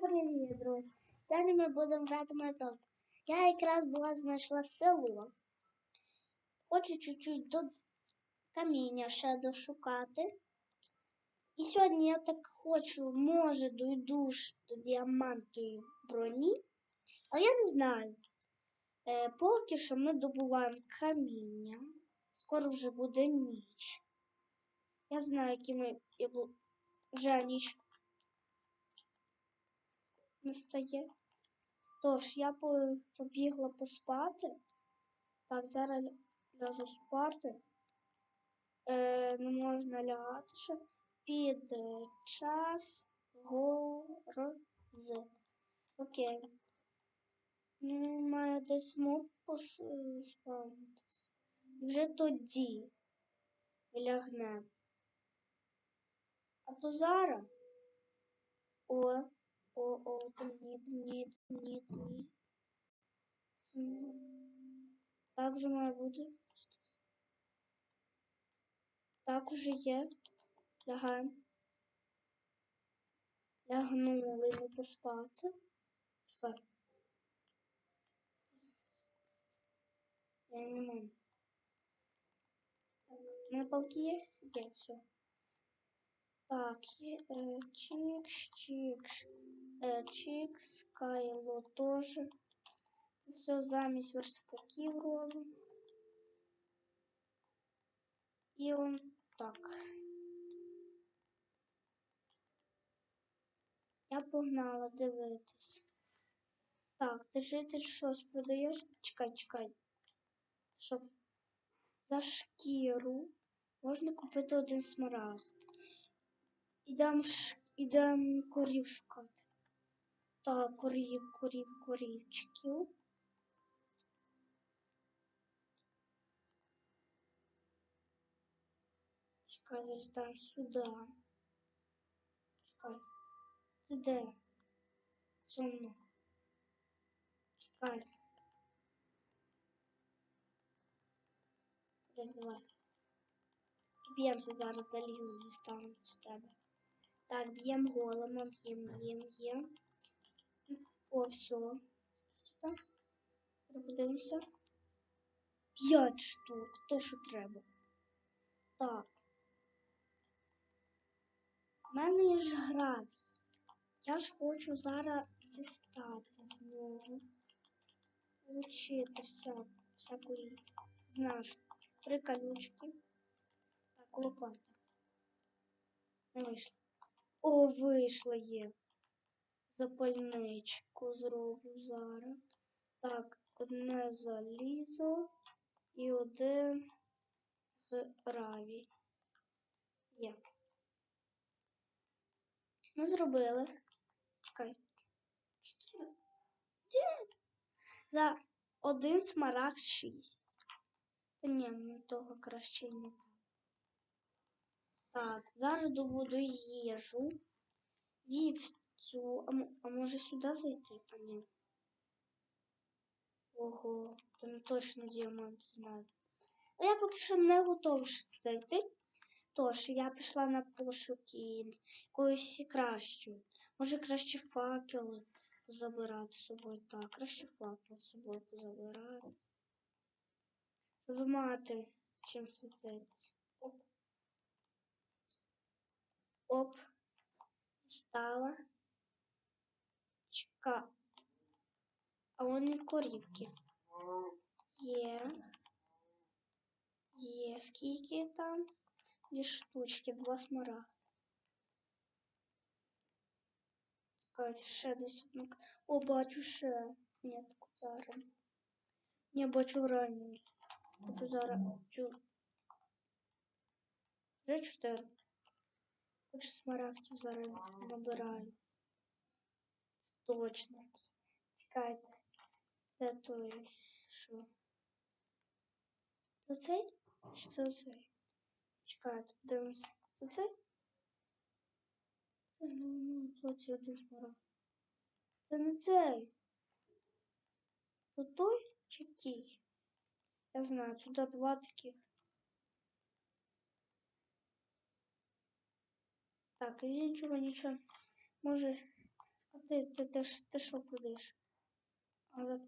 Привіт, друзі! Сьогодні ми будемо грати Майнкрафт. Я якраз була знайшла село. Хочу чуть-чуть до каміння ще дошукати. І сьогодні я так хочу, може, дойду ж до діамантової броні, але я не знаю. Е, поки що ми добуваємо каміння. Скоро вже буде ніч. Я знаю, які ми вже ніч настає. Тож, я побігла поспати. Так, зараз ляжу спати. Е, не можна лягати ще. Під е, час горози. Окей. Ну, має десь мов пос- спавнитись. І вже тоді лягне. А то зараз. О, о, о, темні, темні, темні. М, Так вже має бути. Так уже є. Лягаємо. Лягнули ми поспати. Чекай. Я не можу. Так, на палки є? Є, все. Так, е, чікс, чікс, е, кайло теж. Це все замість верстаків робимо. І он так. Я погнала дивитись. Так, ти житель щось продаєш? Чекай, чекай. Щоб за шкіру можна купити один смарагд. Ідем, ш... Ідем корів шукати. Так, корів, корів, корівчиків. Чекай, там сюди. Чекай. Ти де? Сумно. Чекай. Давай. Б'ємося зараз залізу дістану з тебе. Так, б'ємо голема, б'ємо, б'ємо, б'ємо. О, все. Скільки там? Подивимося. П'ять штук. То, що треба. Так. У мене є ж гравій. Я ж хочу зараз дістати з нього. Получити вся, всякої, знаєш, приколючки. Так, лопата. Не вийшло. О, вийшло є. Запальничку зроблю зараз. Так, одне залізо і один гравій. Є. Ми зробили. Чекай. Чотири. Де? Один смарагд шість. Ні, ну того краще не так. Зараз добуду їжу. Вівцю. А, а може сюди зайти? А ні. Ого, там точно діамант знаю. Але я поки що не готова ще туди йти. Тож я пішла на пошуки якоїсь кращої. Може краще факели позабирати з собою. Так, краще факел з собою позабирати. Щоб мати чим світитись. Оп. Оп. Стала. Чека. А вони корівки. Є. Є. Скільки там? Дві штучки, два смарагди. Чекайте, ще десь одну. к- О, бачу ще. Ні, таку зараз. Ні, бачу ранню. Хочу зараз цю. Вже чотири. Хочу смарагдів зараз набираю. З точності. Чекайте. Де той? Що? Це цей? Чи це цей? Чекайте, дивимося. Це цей? Ну, ну, 21 смарагд. Це не цей. Це той чи тій? Я знаю, туди два таких. Так, із іншого нічого. Може, ти, ти, ти, ж- ти що продаєш? А за...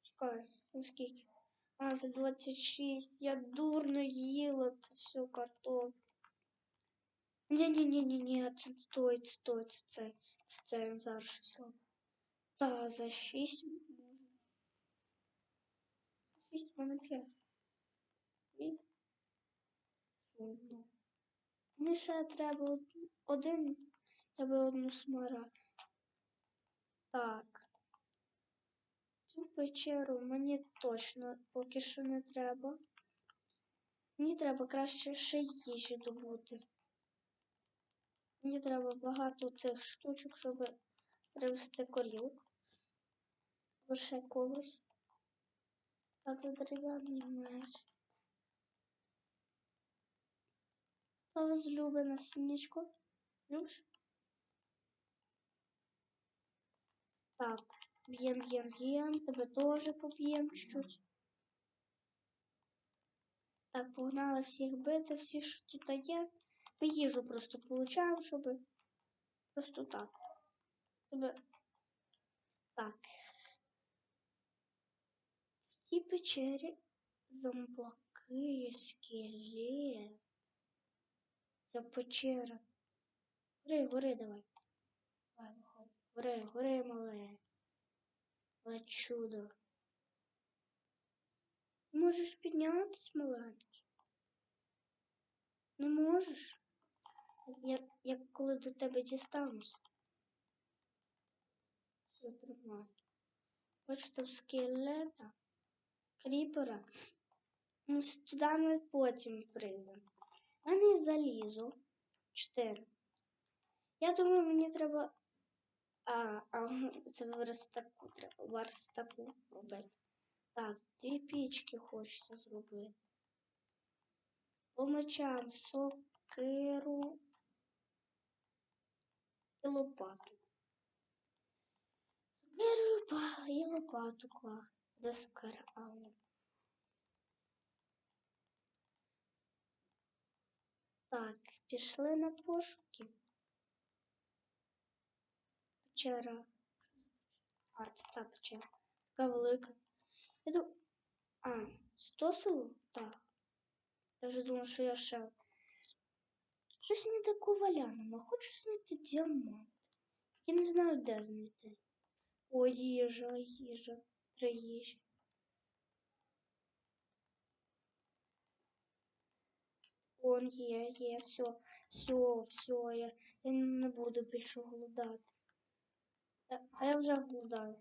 Чекай, ну скільки? А, за 26. Я дурно їла це все картоплю. Ні-ні-ні-ні-ні, це стоїть, стоїть, це, це, це зараз щось роблю. Та, за 6. 6 мене 5. І... Одну. Мені ще треба один, я би одну смара. Так. Цю печеру мені точно поки що не треба. Мені треба краще ще їжі добути. Мені треба багато цих штучок, щоб привезти. Або ще когось. Так, це дерев'яний меч. Та возлюблене сінечко. Любиш? Так, б'єм, б'єм, б'єм. Тебе теж поб'єм чуть-чуть. Так, погнали всіх бити, всі, що тут є. Ми їжу просто получаємо, щоб просто так. Тебе... Так. В цій печері зомбаки, скелет. Ця печера. Гори, гори давай. Гори, гори, мале. Але чудо. Можеш піднятись, маленький? Не можеш? Я, як коли до тебе дістанусь. Все тримай. Бачу там скелета, кріпера. Ну, туди ми потім прийдемо. У мене залізо. Чотири. Я думаю, мені треба. А, а це верстаку треба. Верстаку робити. Так, дві пічки хочеться зробити. По мечам сокиру і лопату. Сокиру і лопату кла. За сокира. А, ну. Так, пішли на пошуки. Печера. А, це та печера. Така велика. Думаю... А, стосову? Так. Я вже думав, що я ще. Щось не таку валяному. Хочу знайти діамант. Я не знаю, де знайти. О, їжа, їжа. Три їжі. Он є, є, все, все, все, я, я не буду більше голодати. А я вже голодаю.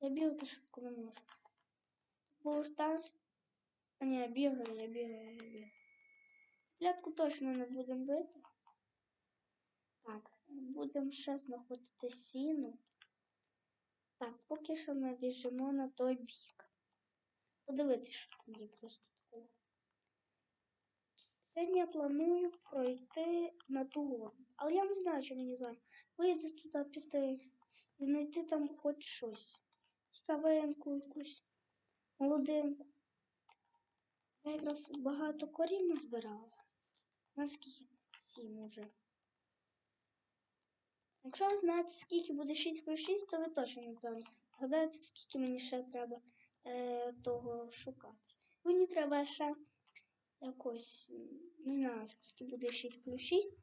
Я бігати швидко не можу. Повертаюсь. А ні, я бігаю, я бігаю, я бігаю. Клятку точно не будемо бити. Так, будемо ще знаходити сіну. Так, поки що ми біжимо на той бік. Подивитися, що там є просто такого. Сьогодні я планую пройти на ту гору. Але я не знаю, що мені зараз. Вийде туди піти і знайти там хоч щось. Цікавеньку якусь, молодинку. Я якраз багато корів назбирала. Наскільки? Сім уже. Якщо ви знаєте, скільки буде 6 плюс 6, то ви точно не певні. Згадайте, скільки мені ще треба е, того шукати. Мені треба ще якось, не знаю, скільки буде 6 плюс 6.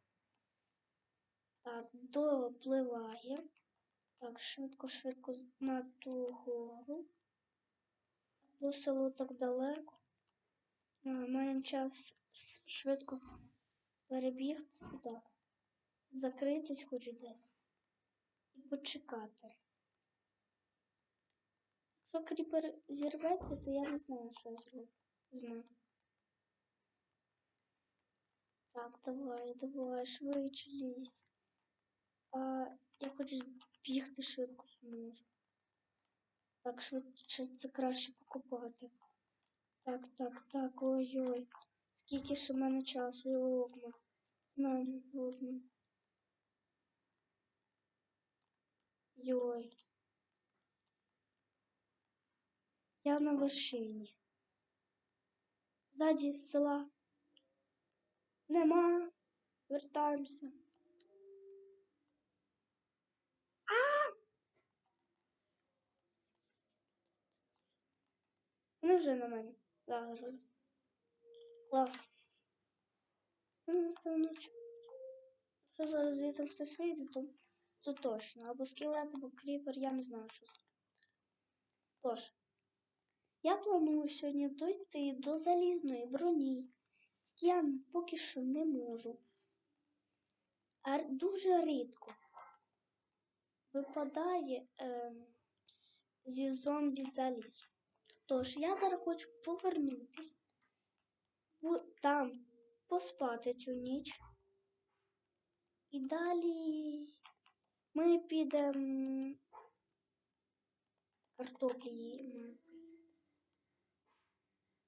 Так, допливає. Так, швидко, швидко з- на ту гору. До село так далеко. А, маємо час швидко перебігти туди. Закритись хоч десь. І почекати. Якщо кріпер зірветься, то я не знаю, що я зроблю. Знаю. Так, давай, давай, швидше лізь. А, я хочу бігти швидко зможу. Так, швидше це краще покупати. Так, так, так, ой-ой. Скільки ж у мене часу, йокма. Знаю, йокма. Йой. Я на вершині. Ззаді села нема, вертаємося. А! Вони вже на мене зараз. Клас. Ну, зато вночі. Що зараз звідти хтось вийде, то, то точно. Або скелет, або кріпер, я не знаю, що це. Тож я планую сьогодні дойти до залізної броні. Я поки що не можу. А дуже рідко випадає е, зі зомбі залізу. Тож, я зараз хочу повернутись, бу- там поспати цю ніч. І далі ми підемо картоплі.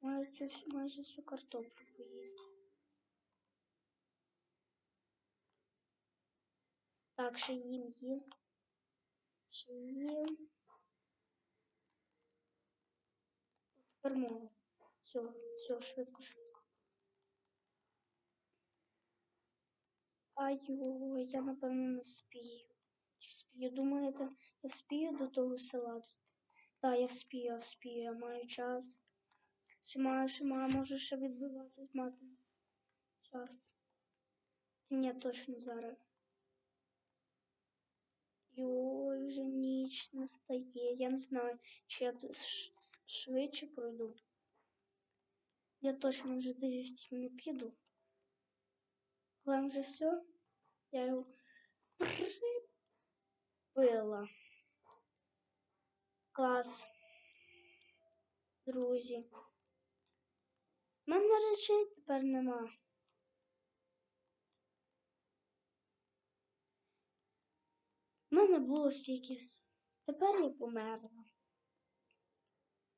Майже, майже всю картоплю поїсти. Так, ще їм їм. Ще їм. Тепер можу. Все, все, швидко, швидко. Ай-ой, я напевно не вспію. Чи вспію? Думаєте, я вспію до того села? Так, я вспію, я вспію, я маю час. Ще маю, може ще відбиватися з матом. Час. Ні, точно зараз. Йой, вже ніч настає. Я не знаю, чи я тут швидше пройду. Я точно вже вівці не піду. Але вже все. Я його прибила. Клас. Друзі. У мене речей тепер нема. У мене було стільки. Тепер я померла.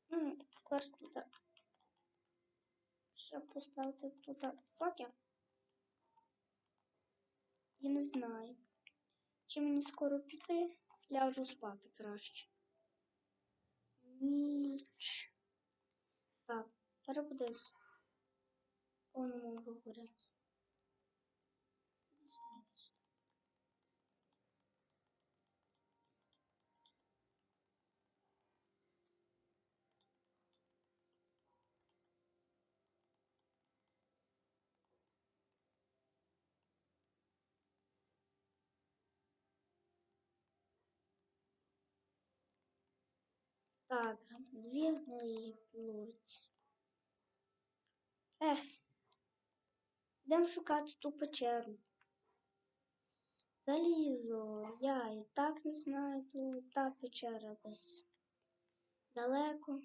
Ну, тепер тут. Ще поставити тут факел. І не знаю. Чи мені скоро піти, ляжу спати краще. Ніч. Так, Он мог говорить. Так, две мои плоть. Эх, йдемо шукати ту печеру. Залізо, я і так не знаю, тут та печера десь далеко.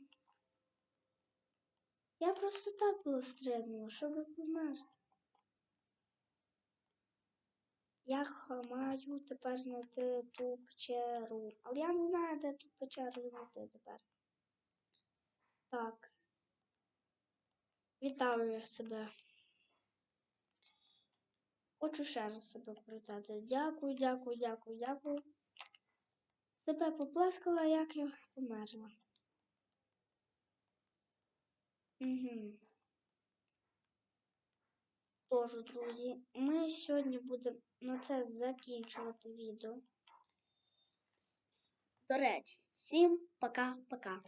Я просто так було стрибнула, щоб померти. Я маю тепер знайти ту печеру. Але я не знаю, де ту печеру знайти тепер. Так. Вітаю я себе. Хочу ще раз себе привітати. Дякую, дякую, дякую, дякую. Себе поплескала, як я померла. Угу. Тож, друзі, ми сьогодні будемо на це закінчувати відео. До речі, всім пока-пока.